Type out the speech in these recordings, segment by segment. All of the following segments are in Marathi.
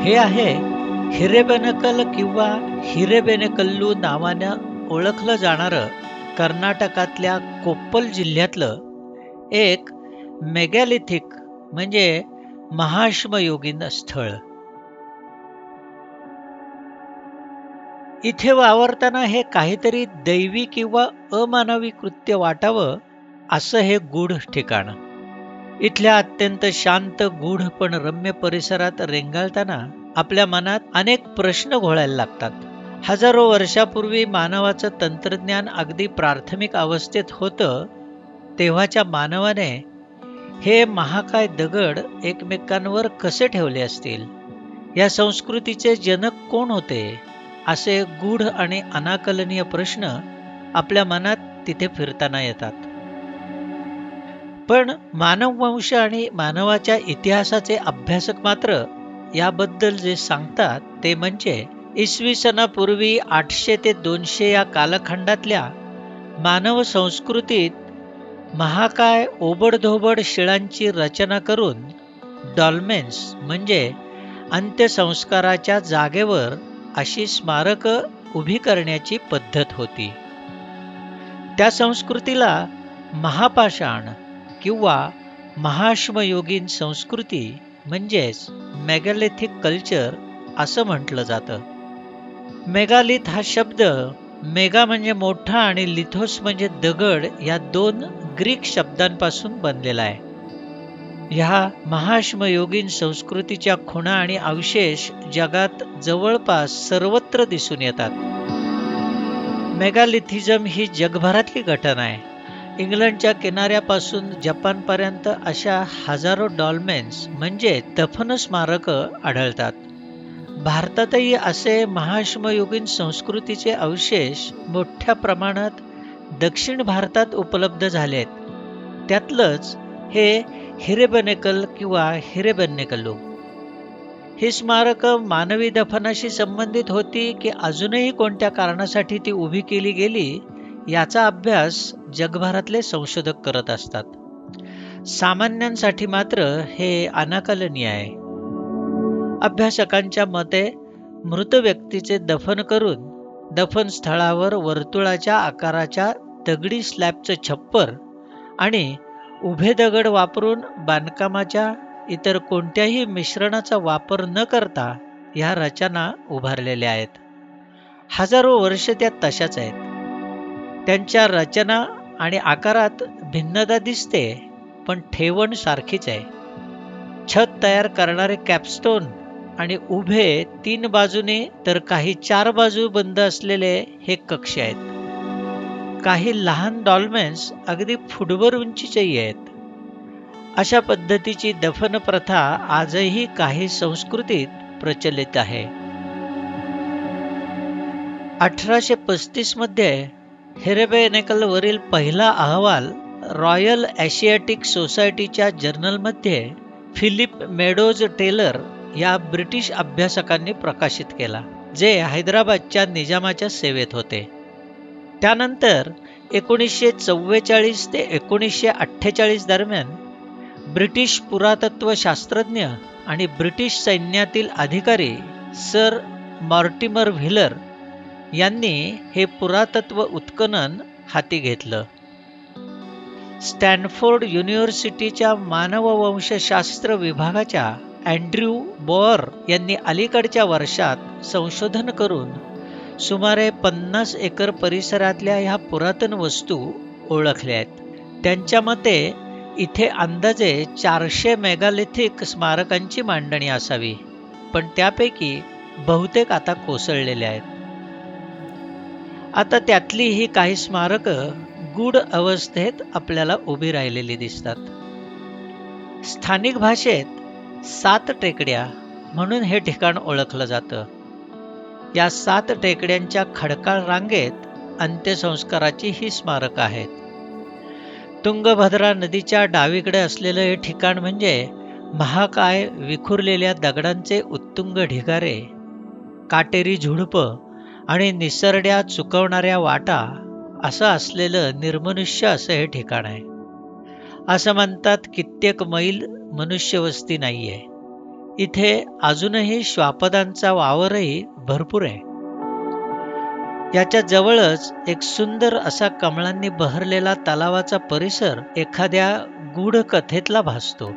हे आहे. हिरेबेनकल किंवा हिरेबेनकल्लू नावानं ओळखलं जाणारं कर्नाटकातल्या कोप्पल जिल्ह्यातलं एक मेगॅलिथिक म्हणजे महाश्मयोगीन स्थळ. इथे वावरताना हे काहीतरी दैवी किंवा अमानवी कृत्य वाटावं असं हे गूढ ठिकाण. इथल्या अत्यंत शांत गूढ पण रम्य परिसरात रेंगाळताना आपल्या मनात अनेक प्रश्न घोळायला लागतात. हजारो वर्षापूर्वी मानवाचं तंत्रज्ञान अगदी प्राथमिक अवस्थेत होतं तेव्हाच्या मानवाने हे महाकाय दगड एकमेकांवर कसे ठेवले असतील? या संस्कृतीचे जनक कोण होते? असे गूढ आणि अनाकलनीय प्रश्न आपल्या मनात तिथे फिरताना येतात. पण मानववंश आणि मानवाच्या इतिहासाचे अभ्यासक मात्र याबद्दल जे सांगतात ते म्हणजे इसवी सनापूर्वी आठशे ते दोनशे या कालखंडातल्या मानव संस्कृतीत महाकाय ओबडधोबड शिळांची रचना करून डॉल्मेन्स म्हणजे अंत्यसंस्काराच्या जागेवर अशी स्मारकं उभी करण्याची पद्धत होती. त्या संस्कृतीला महापाषाण किंवा महाश्मयोगीन संस्कृती म्हणजेच मेगॅलिथिक कल्चर असं म्हटलं जातं. मेगालिथ हा शब्द मेगा म्हणजे मोठा आणि लिथोस म्हणजे दगड या दोन ग्रीक शब्दांपासून बनलेला आहे. ह्या महाश्मयोगीन संस्कृतीच्या खुणा आणि अवशेष जगात जवळपास सर्वत्र दिसून येतात. मेगालिथिझम ही जगभरातली घटना आहे. इंग्लंडच्या किनाऱ्यापासून जपानपर्यंत अशा हजारो डॉल्मेन्स म्हणजे दफन स्मारक आढळतात. भारतातही असे महाश्मयुगीन संस्कृतीचे अवशेष मोठ्या प्रमाणात दक्षिण भारतात उपलब्ध झालेत. त्यातलंच हे हिरेबनेकल किंवा हिरेबन्नेकल्लू ही स्मारक मानवी दफनाशी संबंधित होती की अजूनही कोणत्या कारणासाठी ती उभी केली गेली याचा अभ्यास जगभरातले संशोधक करत असतात. सामान्यांसाठी मात्र हे अनाकलनीय आहे. अभ्यासकांच्या मते मृत व्यक्तीचे दफन करून दफन स्थळावर वर्तुळाच्या आकाराच्या दगडी स्लॅबचं छप्पर आणि उभे दगड वापरून बांधकामाच्या इतर कोणत्याही मिश्रणाचा वापर न करता ह्या रचना उभारलेल्या आहेत. हजारो वर्ष त्या तशाच आहेत. त्यांच्या रचना आणि आकारात भिन्नता दिसते पण ठेवण सारखीच आहे. छत तयार करणारे कॅपस्टोन आणि उभे तीन बाजूने तर काही चार बाजू बंद असलेले हे कक्ष आहेत. काही लहान डॉल्मेन्स अगदी फुटभर उंचीचेही आहेत. अशा पद्धतीची दफन प्रथा आजही काही संस्कृतीत प्रचलित आहे. अठराशे पस्तीसमध्ये हेरेबेनेकल वरील पहिला अहवाल रॉयल ॲशियाटिक सोसायटीच्या जर्नलमध्ये फिलिप मेडोज टेलर या ब्रिटिश अभ्यासकांनी प्रकाशित केला जे हैदराबादच्या निजामाच्या सेवेत होते. त्यानंतर एकोणीसशे चव्वेचाळीस ते एकोणीसशे अठ्ठेचाळीस दरम्यान ब्रिटिश पुरातत्व शास्त्रज्ञ आणि ब्रिटिश सैन्यातील अधिकारी सर मॉर्टिमर व्हिलर यांनी हे पुरातत्व उत्खनन हाती घेतलं. स्टॅनफोर्ड युनिव्हर्सिटीच्या मानववंशशास्त्र विभागाच्या अँड्र्यू बॉर यांनी अलीकडच्या वर्षात संशोधन करून सुमारे पन्नास एकर परिसरातल्या ह्या पुरातन वस्तू ओळखल्या आहेत. त्यांच्या मते इथे अंदाजे चारशे मेगालिथिक स्मारकांची मांडणी असावी. पण त्यापैकी बहुतेक आता कोसळलेले आहेत. आता त्यातली ही काही स्मारकं गूढ अवस्थेत आपल्याला उभी राहिलेली दिसतात. स्थानिक भाषेत सात टेकड्या म्हणून हे ठिकाण ओळखलं जातं. या सात टेकड्यांच्या खडकाळ रांगेत अंत्यसंस्काराची ही स्मारक आहेत तुंगभद्रा नदीच्या डावीकडे असलेलं हे ठिकाण म्हणजे महाकाय विखुरलेल्या दगडांचे उत्तुंग ढिगारे काटेरी झुडपं आणि निसरड्या चुकवणाऱ्या वाटा असं असलेलं निर्मनुष्य असं हे ठिकाण आहे. असं म्हणतात कित्येक मैल मनुष्यवस्ती नाही आहे इथे अजूनही श्वापदांचा वावरही भरपूर आहे. याच्या जवळच एक सुंदर असा कमळांनी बहरलेला तलावाचा परिसर एखाद्या गूढ कथेतला भासतो.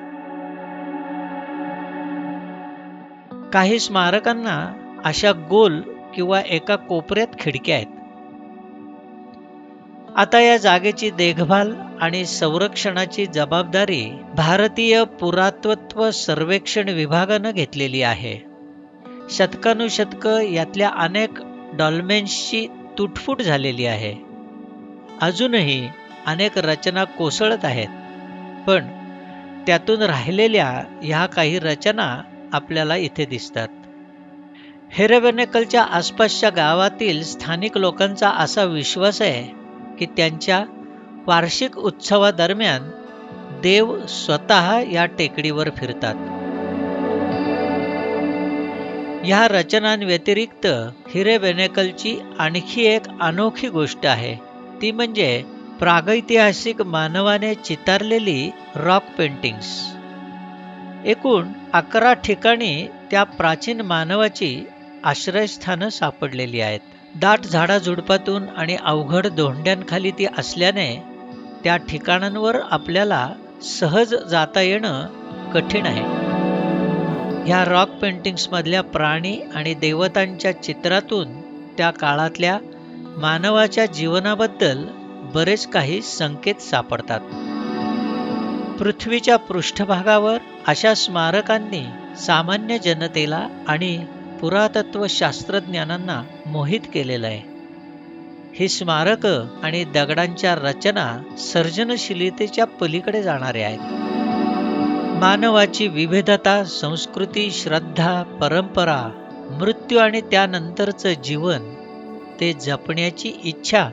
काही स्मारकांना अशा गोल किंवा एका कोपऱ्यात खिडक्या आहेत. आता या जागेची देखभाल आणि संरक्षणाची जबाबदारी भारतीय पुरातत्व सर्वेक्षण विभागानं घेतलेली आहे. शतकानुशतक यातल्या अनेक डॉल्मेन्सची तुटफूट झालेली आहे. अजूनही अनेक रचना कोसळत आहेत. पण त्यातून राहिलेल्या ह्या काही रचना आपल्याला इथे दिसतात. हेरेबेनेकलच्या आसपासच्या गावातील स्थानिक लोकांचा असा विश्वास आहे की त्यांच्या वार्षिक उत्सवादरम्यान देव स्वतः या टेकडीवर फिरतात. या रचनांव्यतिरिक्त हिरेबेनेकलची आणखी एक अनोखी गोष्ट आहे. ती म्हणजे प्रागैतिहासिक मानवाने चितारलेली रॉक पेंटिंग्स. एकूण अकरा ठिकाणी त्या प्राचीन मानवाची आश्रयस्थानं सापडलेली आहेत. दाट झाडाझुडपातून आणि अवघड धोंड्यांखाली ती असल्याने त्या ठिकाणांवर आपल्याला सहज जाता येणं कठीण आहे. ह्या रॉक पेंटिंग्समधल्या प्राणी आणि देवतांच्या चित्रातून त्या काळातल्या मानवाच्या जीवनाबद्दल बरेच काही संकेत सापडतात. पृथ्वीच्या पृष्ठभागावर अशा स्मारकांनी सामान्य जनतेला आणि पुरातत्व शास्त्रज्ञानांना मोहित केलेलं आहे. ही स्मारक आणि दगडांच्या रचना सर्जनशीलतेच्या पलीकडे जाणारे आहेत. मानवाची विविधता संस्कृती श्रद्धा परंपरा मृत्यू आणि त्यानंतरचं जीवन ते जपण्याची इच्छा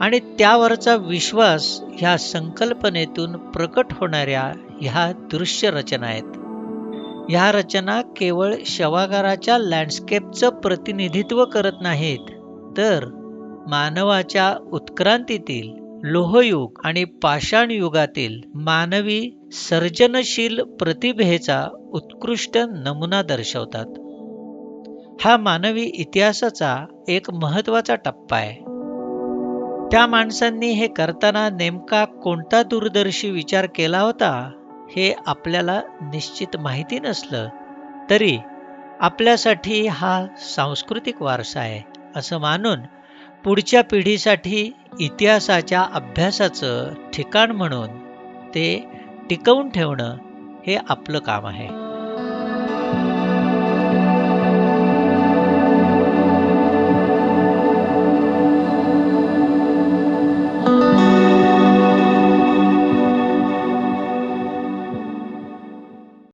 आणि त्यावरचा विश्वास ह्या संकल्पनेतून प्रकट होणाऱ्या ह्या दृश्य रचना आहेत. ह्या रचना केवळ शवागाराच्या लँडस्केपचं प्रतिनिधित्व करत नाहीत तर मानवाच्या उत्क्रांतीतील लोहयुग आणि पाषाण युगातील मानवी सर्जनशील प्रतिभेचा उत्कृष्ट नमुना दर्शवतात. हा मानवी इतिहासाचा एक महत्त्वाचा टप्पा आहे. त्या माणसांनी हे करताना नेमका कोणता दूरदर्शी विचार केला होता? हे आपल्याला निश्चित माहिती नसलं तरी आपल्यासाठी हा सांस्कृतिक वारसा आहे असं मानून पुढच्या पिढीसाठी इतिहासाच्या अभ्यासाचं ठिकाण म्हणून ते टिकवून ठेवणं हे आपलं काम आहे.